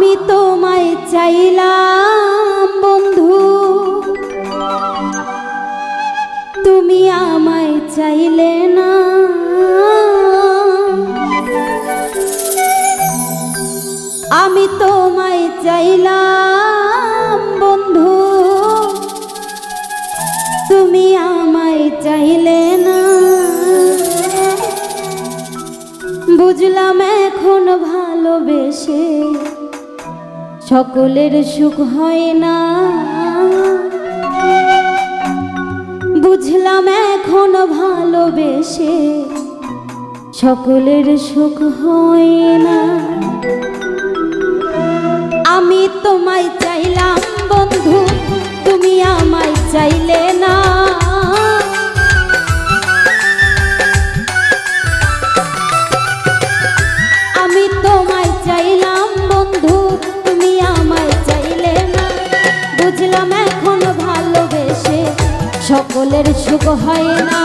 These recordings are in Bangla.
আমি তোমায় চাইলাম, বন্ধু। তুমি আমায় চাইলে না। আমি তোমায় চাইলাম, বন্ধু। তুমি আমায় চাইলে না। বুঝলাম এখন ভালোবেসে সকলের সুখ হয় না। বুঝলাম এখন ভালোবেসে সকলের সুখ হয় না। আমি তোমায় চাইলাম বন্ধু, তুমি আমায় চাইলে সকলের সুখ হয় না।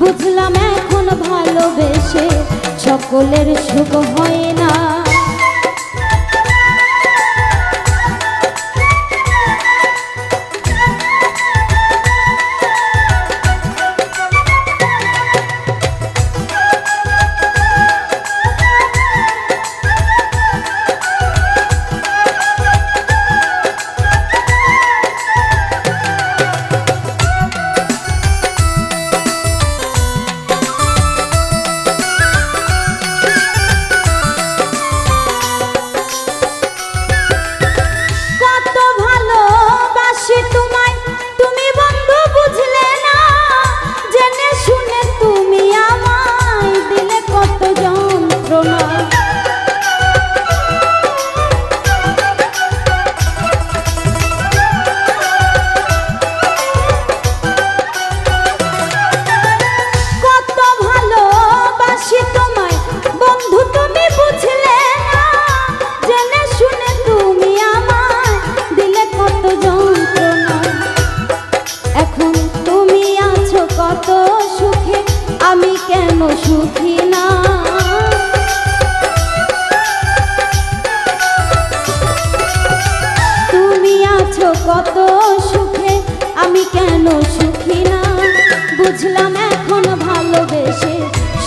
বুঝলাম এখন ভালোবেসে সকলের সুখ হয় না।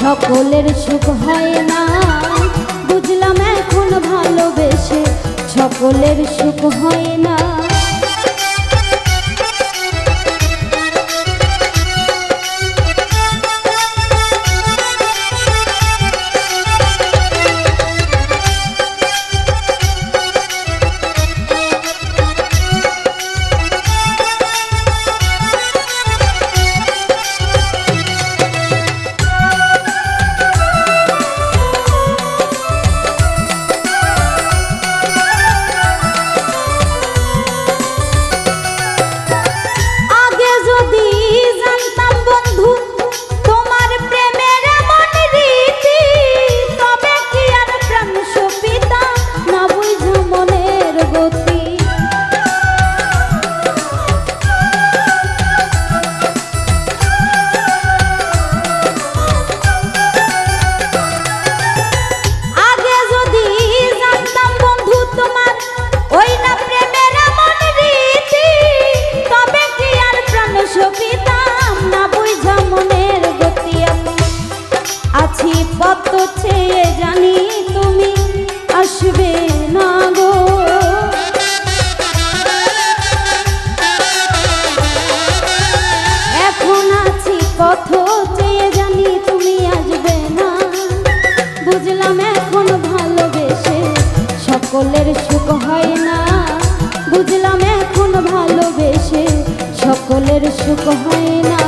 সকলের সুখ হয় না। বুঝলাম এখন ভালোবেসে সকলের সুখ হয় না। আছি ছেয়ে জানি তুমি আসবে না গো। এখন আছি চেয়ে জানি তুমি আসবে না। বুঝলাম এখন ভালোবেসে সকলের সুখ হয় না। বুঝলাম এখন ভালোবেসে সকলের সুখ হয় না।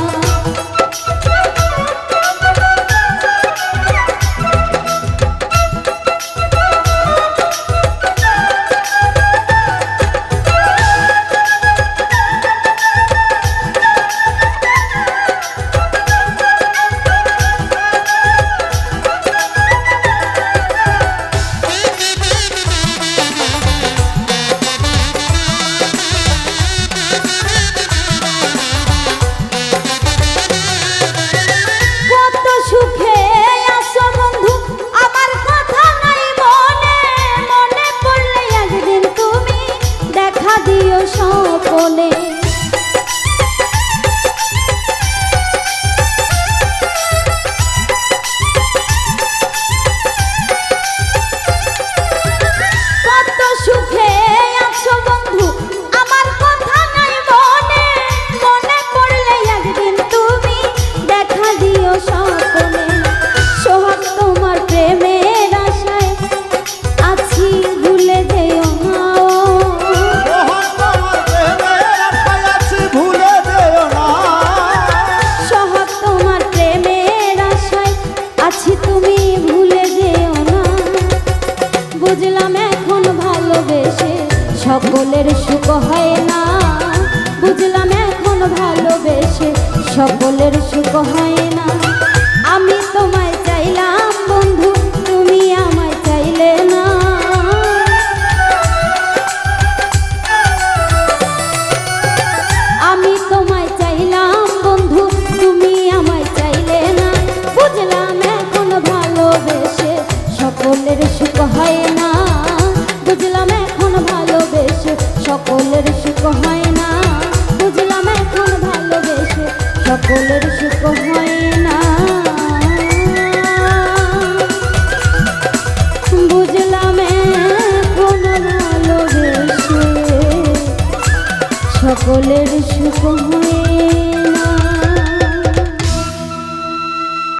সকলের সুখ হয় না। সকলের